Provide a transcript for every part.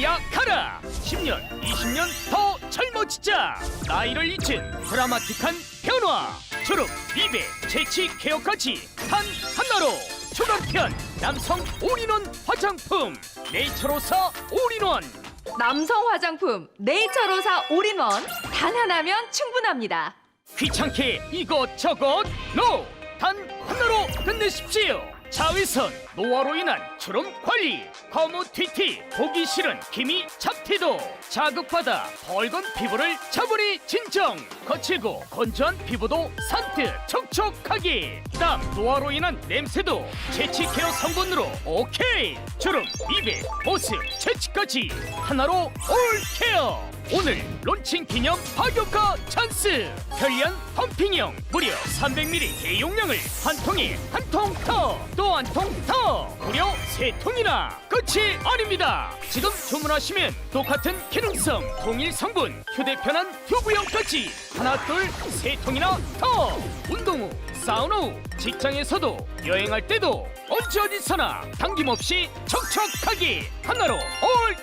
가라. 10년 20년 더 젊어지자. 나이를 잊은 드라마틱한 변화. 주름 미백 재치 케어까지 단 하나로 초단편 남성 올인원 화장품 네이처로사 올인원. 남성 화장품 네이처로사 올인원. 단 하나면 충분합니다. 귀찮게 이것저것 노! 단 하나로 끝내십시오 자외선, 노화로 인한 주름 관리 거무 튀티, 보기 싫은 기미 잡티도 자극받아 벌건 피부를 차분히 진정 거칠고 건조한 피부도 산뜻 촉촉하게 땀, 노화로 인한 냄새도 재치 케어 성분으로 오케이. 주름, 미백, 보습, 재치까지 하나로 올 케어 오늘 론칭 기념 파격가 찬스! 편리한 펌핑형 무려 300ml 대용량을 한 통에 한 통 더 또 한 통 더! 무려 세 통이나! 끝이 아닙니다! 지금 주문하시면 똑같은 기능성 동일 성분 휴대 편한 튜브형까지 하나 둘 세 통이나 더! 운동 후 사우나 후 직장에서도 여행할 때도 언제 어디서나 당김없이 촉촉하게 하나로 올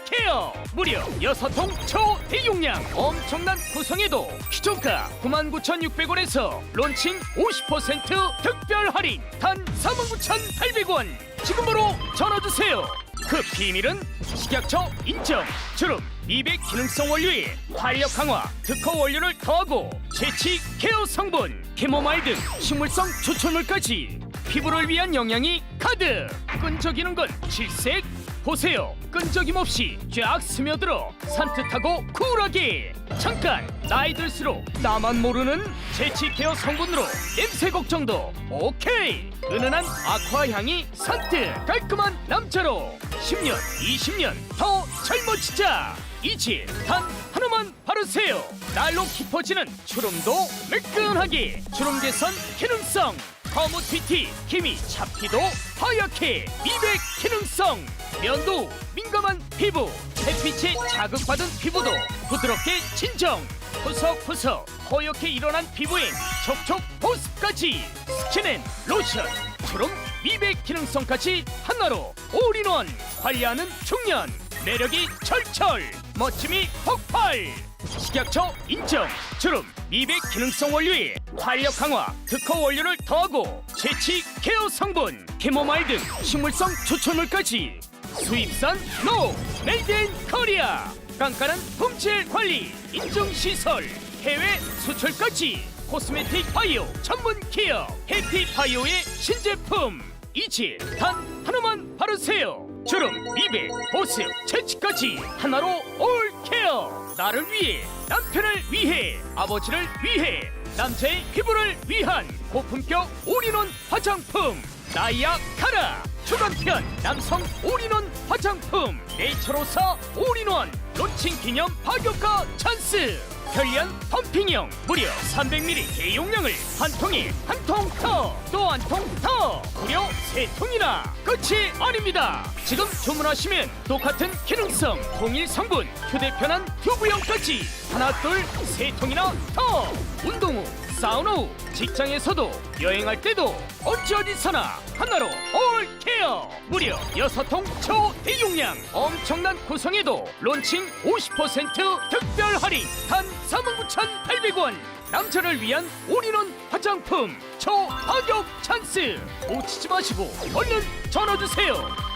무려 여섯 통 초대용량 엄청난 구성에도 기존가 99,600원에서 론칭 50% 특별 할인 단 49,800원. 지금으로 전화주세요. 그 비밀은 식약처 인정. 주름 미백 기능성 원료에 탄력 강화 특허 원료를 더하고 재치 케어 성분 캐모마일 등 식물성 추출물까지 피부를 위한 영양이 가득. 끈적이는 건 질색 보세요. 끈적임 없이 쫙 스며들어 산뜻하고 쿨하게. 잠깐 나이 들수록 나만 모르는 재치 케어 성분으로 냄새 걱정도 오케이. 은은한 아쿠아 향이 산뜻 깔끔한 남자로 10년 20년 더 젊어지자 이제 단 하나만 바르세요. 날로 깊어지는 주름도 매끈하게 주름 개선 기능성 거무 튀티 기미 잡티도 하얗게 미백 기능성. 면도 민감한 피부 햇빛에 자극받은 피부도 부드럽게 진정. 푸석푸석 허옇게 일어난 피부엔 촉촉 보습까지 스킨앤 로션 주름 미백 기능성까지 하나로 올인원. 관리하는 중년 매력이 철철 멋짐이 폭발 식약처 인정 주름 미백 기능성 원료에 탄력 강화 특허 원료를 더하고 재치 케어 성분 캐모마일 등 식물성 추출물까지 수입산 노 메이드 인 코리아. 깐깐한 품질 관리 인증 시설 해외 수출까지 코스메틱 바이오 전문 기업 해피 바이오의 신제품. 이제 단 하나만 바르세요. 주름, 미백, 보습, 채취까지 하나로 올 케어 나를 위해 남편을 위해 아버지를 위해 남자의 피부를 위한 고품격 올인원 화장품 나이야 카라 초간편 남성 올인원 화장품 네이처로사 올인원 론칭 기념 파격가 찬스. 편리한 펌핑형 무려 300ml 대용량을 한 통에 한 통 더 또 한 통 더 무려 세 통이나. 끝이 아닙니다. 지금 주문하시면 똑같은 기능성 동일 성분 휴대 편한 튜브형까지 하나 둘 세 통이나 더. 운동 후 사우나 후 직장에서도 여행할 때도 언제 어디서나 하나로 올 케어. 무려 여섯 통 초 대용량 엄청난 구성에도 론칭 50% 특별 할인 단 49,800원. 남자를 위한 올인원 화장품 초가격 찬스. 놓치지 마시고 얼른 전화주세요